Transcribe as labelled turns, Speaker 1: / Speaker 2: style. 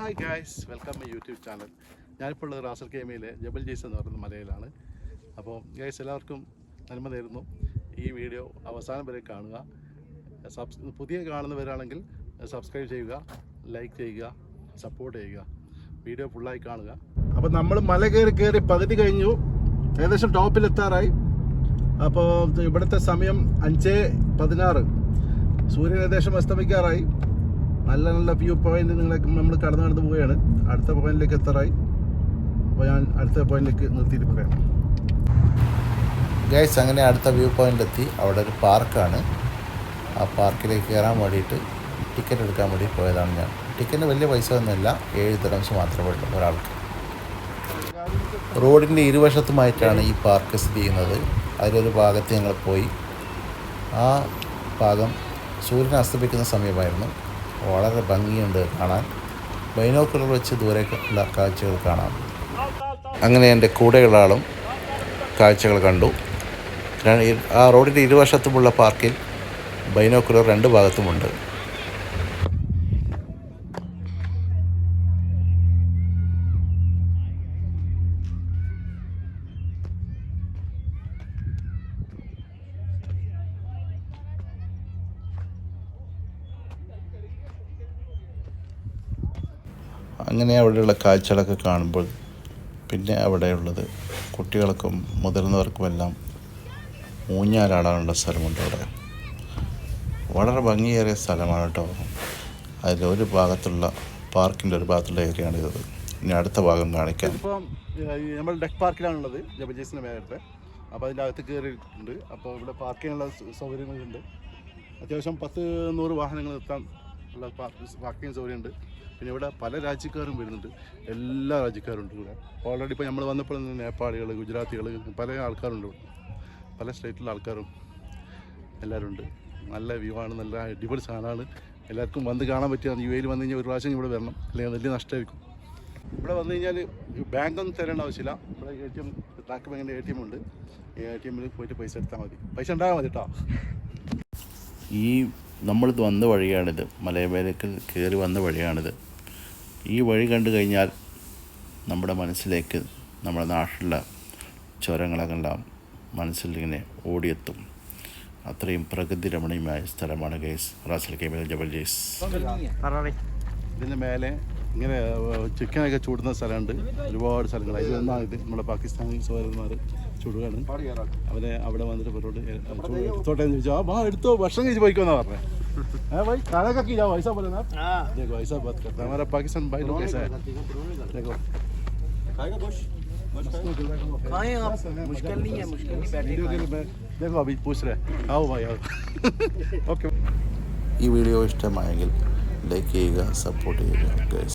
Speaker 1: Hi guys welcome my YouTube channel ഞാനിപ്പോൾ ഉള്ളത് Ras al കേമയിലെ ജബൽ ജീസ് എന്ന് പറയുന്ന മലയിലാണ്. അപ്പോൾ ഗൈസ് എല്ലാവർക്കും നന്മ നേരുന്നു. ഈ വീഡിയോ അവസാനം വരെ കാണുക. സബ്സ് പുതിയ കാണുന്നവരാണെങ്കിൽ സബ്സ്ക്രൈബ് ചെയ്യുക ലൈക്ക് ചെയ്യുക സപ്പോർട്ട് ചെയ്യുക. വീഡിയോ ഫുള്ളായി കാണുക. അപ്പോൾ നമ്മൾ മല കയറി കയറി പകുതി കഴിഞ്ഞു. ഏകദേശം ടോപ്പിൽ എത്താറായി. അപ്പോൾ ഇവിടുത്തെ സമയം അഞ്ച് പതിനാറ്. സൂര്യൻ ഏകദേശം അസ്തമിക്കാറായി. നല്ല നല്ല വ്യൂ പോയിന്റ് നിങ്ങളെ നമ്മൾ കടന്നു കടന്ന് പോവുകയാണ്. അടുത്ത പോയിന്റിലേക്ക് എത്താറായി. അപ്പോൾ ഞാൻ അടുത്ത പോയിന്റിലേക്ക് നിർത്തിയിട്ട് പറയാം.
Speaker 2: ഗൈസ് അങ്ങനെ അടുത്ത വ്യൂ പോയിന്റ് എത്തി. അവിടെ ഒരു പാർക്കാണ് ആ പാർക്കിലേക്ക് കയറാൻ വേണ്ടിയിട്ട് ടിക്കറ്റ് എടുക്കാൻ വേണ്ടി പോയതാണ് ഞാൻ. ടിക്കറ്റിന് വലിയ പൈസ ഒന്നുമില്ല ഏഴ് ദിറംസ് മാത്രമേ ഉള്ളൂ ഒരാൾക്ക്. റോഡിന്റെ ഇരുവശത്തുമായിട്ടാണ് ഈ പാർക്ക് സ്ഥിതി ചെയ്യുന്നത്. അതിലൊരു ഭാഗത്ത് ഞങ്ങൾ പോയി. ആ ഭാഗം സൂര്യൻ അസ്തമിക്കുന്ന സമയമായിരുന്നു. വളരെ ഭംഗിയുണ്ട് കാണാൻ. ബൈനോക്കുലർ വെച്ച് ദൂരെ കാഴ്ചകൾ കാണാം. അങ്ങനെ എന്റെ കൂടെയുള്ള ആളും കാഴ്ചകൾ കണ്ടു. ആ റോഡിന്റെ ഇരുവശത്തുമുള്ള പാർക്കിൽ ബൈനോക്കുലർ രണ്ട് ഭാഗത്തുമുണ്ട്. അങ്ങനെ അവിടെയുള്ള കാഴ്ചകളൊക്കെ കാണുമ്പോൾ പിന്നെ അവിടെയുള്ളത് കുട്ടികൾക്കും മുതിർന്നവർക്കുമെല്ലാം ഊഞ്ഞാലാടാനുള്ള സ്ഥലമുണ്ട് അവിടെ. വളരെ ഭംഗിയേറിയ സ്ഥലമാണ് കേട്ടോ. അതിലൊരു ഭാഗത്തുള്ള പാർക്കിന്റെ ഒരു ഭാഗത്തുള്ള ഏരിയയാണിത് ഇനി അടുത്ത ഭാഗം കാണിക്കാം.
Speaker 1: ഇപ്പം നമ്മൾ ഡെക്ക് പാർക്കിലാണുള്ളത് ജബൽജേസിന്റെ മേഖലത്തെ അപ്പോൾ അതിന്റെ അകത്ത് കയറിയിട്ടുണ്ട്. അപ്പോൾ ഇവിടെ പാർക്കിനുള്ള സ- സൗകര്യങ്ങളുണ്ട്. അത്യാവശ്യം പത്ത് നൂറ് വാഹനങ്ങൾ നിർത്താൻ ഉള്ള പാർക്കിംഗ് സൗകര്യമുണ്ട് പിന്നെ ഇവിടെ പല രാജ്യക്കാരും വരുന്നുണ്ട്. എല്ലാ രാജ്യക്കാരും ഉണ്ട് ഇവിടെ. ഓൾറെഡി ഇപ്പോൾ നമ്മൾ വന്നപ്പോൾ തന്നെ നേപ്പാളികൾ ഗുജറാത്തികൾ പല ആൾക്കാരുണ്ട് ഇവിടെ. പല സ്റ്റേറ്റിലുള്ള ആൾക്കാരും എല്ലാവരും ഉണ്ട്. നല്ല വ്യൂ ആണ് നല്ല അടിപൊളി സാധനമാണ്. എല്ലാവർക്കും വന്ന് കാണാൻ പറ്റിയ യു എയിൽ വന്നു കഴിഞ്ഞാൽ ഒരു പ്രാവശ്യം ഇവിടെ വരണം. അല്ലെങ്കിൽ വലിയ നഷ്ടമായിരിക്കും. ഇവിടെ വന്നു കഴിഞ്ഞാൽ ബാങ്ക് ഒന്നും തരേണ്ട ആവശ്യമില്ല. ഇവിടെ എ ടി എം ബാക്ക് ബാങ്കിന്റെ എ ടി എം ഉണ്ട്. എ ടി എമ്മിൽ പോയിട്ട് പൈസ എടുത്താൽ മതി. പൈസ ഉണ്ടായാൽ മതി കേട്ടോ.
Speaker 2: ഈ നമ്മളിത് വന്ന വഴിയാണിത്. മലയമേലേക്ക് കയറി വന്ന വഴിയാണിത്. ഈ വഴി കണ്ടു കഴിഞ്ഞാൽ നമ്മുടെ മനസ്സിലേക്ക് നമ്മുടെ നാട്ടിലുള്ള ചുരങ്ങളെല്ലാം മനസ്സിലിങ്ങനെ ഓടിയെത്തും. അത്രയും പ്രകൃതി രമണീയമായ സ്ഥലമാണ് Jais. Ras al Khaimah Jebel
Speaker 1: Jais ഇതിന്റെ മേലെ ഇങ്ങനെ ചിക്കനൊക്കെ ചൂടുന്ന സ്ഥലമുണ്ട്. ഒരുപാട് സ്ഥലങ്ങൾ. ഇതൊന്നാണ് ഇത് നമ്മുടെ പാകിസ്ഥാനി സഹോദരന്മാർ ചുടുകയാണ് അവരെ അവിടെ വന്നിട്ട് ഇവരോട് ഏ, ചൂട് എടുത്തോട്ടെ എന്ന് ചോദിച്ചാൽ ആ വാ എടുത്തോ ഭക്ഷണം കഴിച്ച് പോയിക്കോന്നാ പറഞ്ഞത് है भाई खाना का की जाओ ऐसा बोले ना आप? देखो ऐसा बात करता है हमारा पाकिस्तान भाई लोग कैसा है देखो
Speaker 3: खाएं आप मुश्किल नहीं है मुश्किल नहीं बैठे
Speaker 1: वीडियो के लिए मैं देखो अभी पूछ रहे हैं आओ भाई आओ ओके
Speaker 2: ഈ വീഡിയോ ഇഷ്ടമായെങ്കിൽ ലൈക്ക് ചെയ്യുക സപ്പോർട്ട് ചെയ്യുക ഗൈസ്